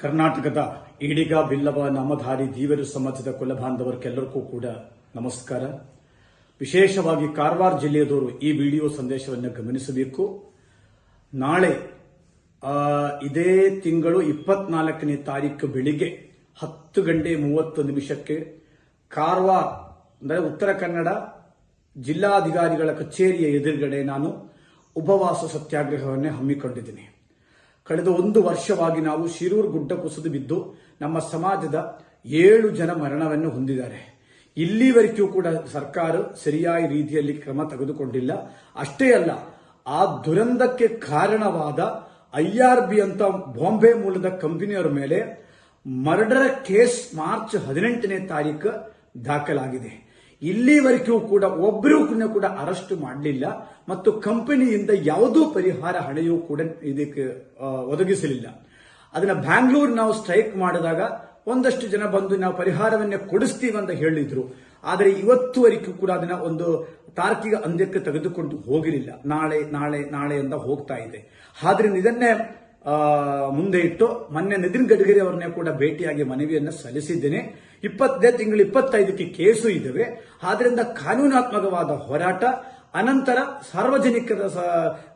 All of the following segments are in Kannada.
ಕರ್ನಾಟಕದ ಈಡಿಗ ಬಿಲ್ಲವ ನಾಮಧಾರಿ ದೀವರು ಸಮಾಜದ ಕುಲಬಾಂಧವರಿಗೆಲ್ಲರಿಗೂ ಕೂಡ ನಮಸ್ಕಾರ. ವಿಶೇಷವಾಗಿ ಕಾರವಾರ ಜಿಲ್ಲೆಯದವರು ಈ ವಿಡಿಯೋ ಸಂದೇಶವನ್ನು ಗಮನಿಸಬೇಕು. ನಾಳೆ ಇದೇ ತಿಂಗಳು ಇಪ್ಪತ್ನಾಲ್ಕನೇ ತಾರೀಕು ಬೆಳಿಗ್ಗೆ ಹತ್ತು ಗಂಟೆ ಮೂವತ್ತು ನಿಮಿಷಕ್ಕೆ ಕಾರವಾರ, ಅಂದರೆ ಉತ್ತರ ಕನ್ನಡ ಜಿಲ್ಲಾಧಿಕಾರಿಗಳ ಕಚೇರಿಯ ಎದುರುಗಡೆ ನಾನು ಉಪವಾಸ ಸತ್ಯಾಗ್ರಹವನ್ನೇ ಹಮ್ಮಿಕೊಂಡಿದ್ದೀನಿ. ಕಳೆದ ಒಂದು ವರ್ಷವಾಗಿ ನಾವು ಶಿರೂರು ಗುಡ್ಡ ಕುಸಿದು ಬಿದ್ದು ನಮ್ಮ ಸಮಾಜದ ಏಳು ಜನ ಮರಣವನ್ನು ಹೊಂದಿದ್ದಾರೆ. ಇಲ್ಲಿವರೆಗೂ ಕೂಡ ಸರ್ಕಾರ ಸರಿಯಾದ ರೀತಿಯಲ್ಲಿ ಕ್ರಮ ತೆಗೆದುಕೊಂಡಿಲ್ಲ. ಅಷ್ಟೇ ಅಲ್ಲ, ಆ ದುರಂತಕ್ಕೆ ಕಾರಣವಾದ ಐಆರ್ಬಿ ಅಂತ ಬಾಂಬೆ ಮೂಲದ ಕಂಪನಿಯವರ ಮೇಲೆ ಮರ್ಡರ್ ಕೇಸ್ ಮಾರ್ಚ್ ಹದಿನೆಂಟನೇ ತಾರೀಕು ದಾಖಲಾಗಿದೆ. ಇಲ್ಲಿವರೆಗೂ ಕೂಡ ಒಬ್ಬರೂ ಕೂಡ ಅರೆಸ್ಟ್ ಮಾಡಲಿಲ್ಲ ಮತ್ತು ಕಂಪನಿಯಿಂದ ಯಾವುದೂ ಪರಿಹಾರ ಹಣೆಯೂ ಕೂಡ ಇದಕ್ಕೆ ಒದಗಿಸಲಿಲ್ಲ. ಅದನ್ನ ಬ್ಯಾಂಗ್ಳೂರ್ ನಾವು ಸ್ಟ್ರೈಕ್ ಮಾಡಿದಾಗ ಒಂದಷ್ಟು ಜನ ಬಂದು ನಾವು ಪರಿಹಾರವನ್ನೇ ಕೊಡಿಸ್ತೀವಿ ಅಂತ ಹೇಳಿದ್ರು. ಆದರೆ ಇವತ್ತುವರೆಗೂ ಕೂಡ ಅದನ್ನ ಒಂದು ತಾರ್ಕಿಕ ಅಂದ್ಯಕ್ಕೆ ತೆಗೆದುಕೊಂಡು ಹೋಗಿರಲಿಲ್ಲ. ನಾಳೆ ನಾಳೆ ನಾಳೆ ಅಂತ ಹೋಗ್ತಾ ಇದೆ. ಆದ್ರಿಂದ ಇದನ್ನೇ ಮುಂದೆ ಇಟ್ಟು ಮೊನ್ನೆ ನಿತಿನ್ ಗಡ್ಕರಿ ಅವರನ್ನೇ ಕೂಡ ಭೇಟಿಯಾಗಿ ಮನವಿಯನ್ನು ಸಲ್ಲಿಸಿದ್ದೇನೆ. ಇಪ್ಪತ್ತನೇ ತಿಂಗಳು ಇಪ್ಪತ್ತೈದಕ್ಕೆ ಕೇಸು ಇದ್ದಾವೆ. ಆದ್ರಿಂದ ಕಾನೂನಾತ್ಮಕವಾದ ಹೋರಾಟ, ಅನಂತರ ಸಾರ್ವಜನಿಕರ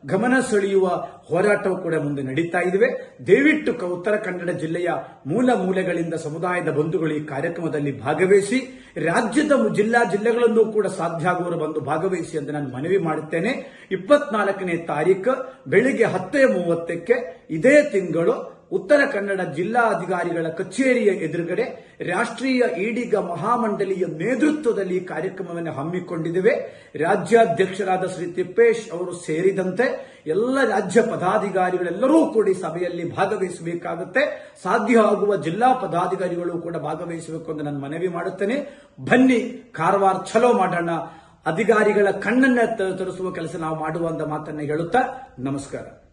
ಗಮನ ಸೆಳೆಯುವ ಹೋರಾಟವು ಕೂಡ ಮುಂದೆ ನಡೀತಾ ಇದ್ದೇವೆ. ದಯವಿಟ್ಟು ಉತ್ತರ ಕನ್ನಡ ಜಿಲ್ಲೆಯ ಮೂಲ ಮೂಲೆಗಳಿಂದ ಸಮುದಾಯದ ಬಂಧುಗಳು ಈ ಕಾರ್ಯಕ್ರಮದಲ್ಲಿ ಭಾಗವಹಿಸಿ, ರಾಜ್ಯದ ಜಿಲ್ಲಾ ಜಿಲ್ಲೆಗಳಲ್ಲೂ ಕೂಡ ಸಾಧ್ಯ ಆಗುವವರು ಬಂದು ಭಾಗವಹಿಸಿ ಅಂತ ನಾನು ಮನವಿ ಮಾಡುತ್ತೇನೆ. ಇಪ್ಪತ್ನಾಲ್ಕನೇ ತಾರೀಕು ಬೆಳಿಗ್ಗೆ ಹತ್ತೇ ಮೂವತ್ತಕ್ಕೆ ಇದೇ ತಿಂಗಳು ಉತ್ತರ ಕನ್ನಡ ಜಿಲ್ಲಾಧಿಕಾರಿಗಳ ಕಚೇರಿಯ ಎದುರುಗಡೆ ರಾಷ್ಟ್ರೀಯ ಈಡಿಗ ಮಹಾಮಂಡಳಿಯ ನೇತೃತ್ವದಲ್ಲಿ ಕಾರ್ಯಕ್ರಮವನ್ನು ಹಮ್ಮಿಕೊಂಡಿದ್ದೇವೆ. ರಾಜ್ಯಾಧ್ಯಕ್ಷರಾದ ಶ್ರೀ ತಿಪ್ಪೇಶ್ ಅವರು ಸೇರಿದಂತೆ ಎಲ್ಲ ರಾಜ್ಯ ಪದಾಧಿಕಾರಿಗಳೆಲ್ಲರೂ ಕೂಡ ಸಭೆಯಲ್ಲಿ ಭಾಗವಹಿಸಬೇಕಾಗುತ್ತೆ. ಸಾಧ್ಯ ಆಗುವ ಜಿಲ್ಲಾ ಪದಾಧಿಕಾರಿಗಳು ಕೂಡ ಭಾಗವಹಿಸಬೇಕು ಎಂದು ನಾನು ಮನವಿ ಮಾಡುತ್ತೇನೆ. ಬನ್ನಿ, ಕಾರವಾರ ಚಲೋ ಮಾಡೋಣ. ಅಧಿಕಾರಿಗಳ ಕಣ್ಣನ್ನ ತರಿಸುವ ಕೆಲಸ ನಾವು ಮಾಡುವಂತ ಮಾತನ್ನ ಹೇಳುತ್ತಾ ನಮಸ್ಕಾರ.